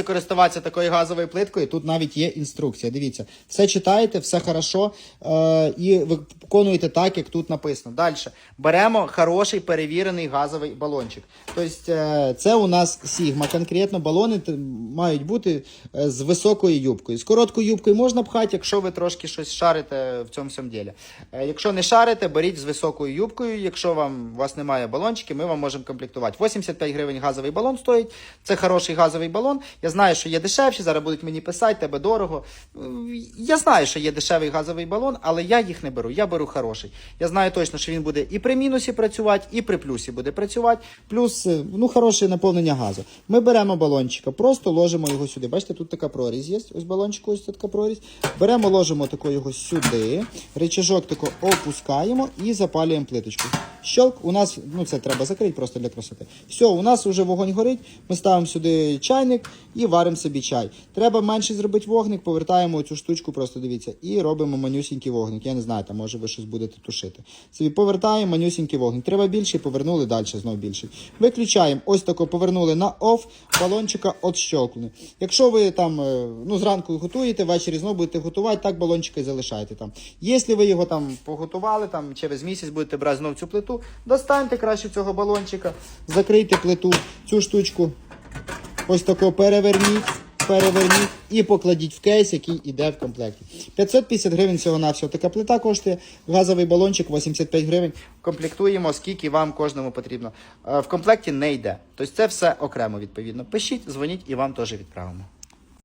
користуватися такою газовою плиткою, тут навіть є інструкція. Дивіться, все читаєте, все хорошо е, і виконуєте так, як тут написано. Далі беремо хороший перевірений газовий балончик. Тобто, е, це у нас Сігма. Конкретно балони мають бути е, з високою юбкою. З короткою юбкою можна пхати, якщо ви трошки щось шарите в цьому всьому ділі. Е, якщо не шарите, беріть з високою юбкою. Якщо вам у вас немає балончиків, ми вам можемо комплектувати. 85 гривень газовий балон стоїть. Це хороший газовий балон. Я знаю, що є дешевші, зараз будуть мені писати, тебе дорого. Е, Я знаю, що є дешевий газовий балон, але я їх не беру. Я беру хороший. Я знаю точно, що він буде і при мінусі працювати, і при плюсі буде працювати. Плюс ну, хороше наповнення газу. Ми беремо балончика, просто ложимо його сюди. Бачите, тут така прорізь є. Ось балончику, ось така прорізь. Беремо, ложимо тако його сюди. Речажок тако опускаємо і запалюємо плиточку. Щелк, у нас, ну це треба закрити просто для красоти. Все, у нас вже вогонь горить. Ми ставимо сюди чайник і варимо собі чай. Треба менше зробити вогник, повертаємо цю штучку, просто дивіться, і робимо манюсінький вогник. Я не знаю, там може ви щось будете тушити. Собі повертаємо манюсінький вогник. Треба більший, повернули далі, знов більший. Виключаємо, ось тако повернули на оф, балончика отщолкнули. Якщо ви там е, ну, зранку готуєте, ввечері знову будете готувати, так балончика і залишайте там. Якщо ви його там поготували, там через місяць будете брати знов цю плиту, достаньте краще цього балончика, закрийте плиту, цю штучку, ось тако переверніть, переверніть і покладіть в кейс, який йде в комплекті. 550 гривень всього на всього така плита коштує, газовий балончик 85 гривень. Комплектуємо, скільки вам кожному потрібно. Е, В комплекті не йде. Тобто це все окремо відповідно. Пишіть, дзвоніть і вам теж відправимо.